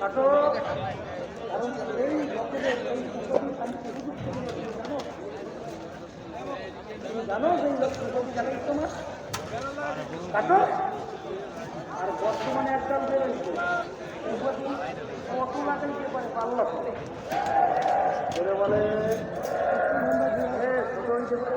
জানো জানো যে এই বিপদী তোমার কাটো আর বর্তমানে একদম বিপদী কত লাগাইতে পারে পাল্লা করে বলে বলে এ, ছোট হইতে পারে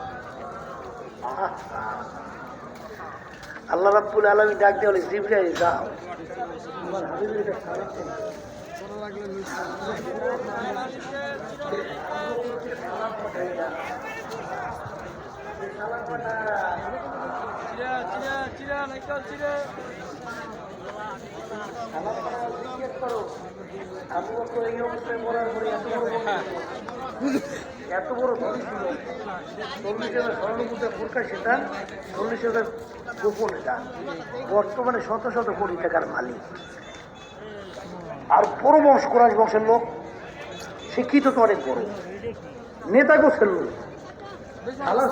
আল্লাহ রাব্বুল আলমী ডাক দিয়ে বলে জিব্রাইল যাও। আবু বকর এই অবস্থায় মরার পরে এত বড় ধনী ছিল। চল্লিশ হাজার স্বর্ণমুদ্রা ফুরকা সেটা চল্লিশ হাজার গোপন এটা। বর্তমানে শত শত কোটি টাকার মালিক। আর বড় বংশ কোরআশ বংশের লোক শিক্ষিত তো অনেক বড়। নেতা গোছের লোক আল্লাহ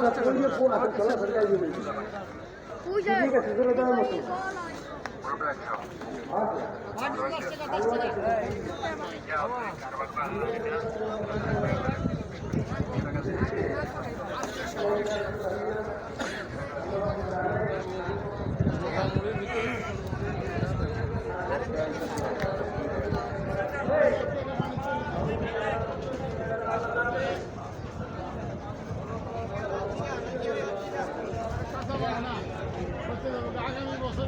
আগামী বছর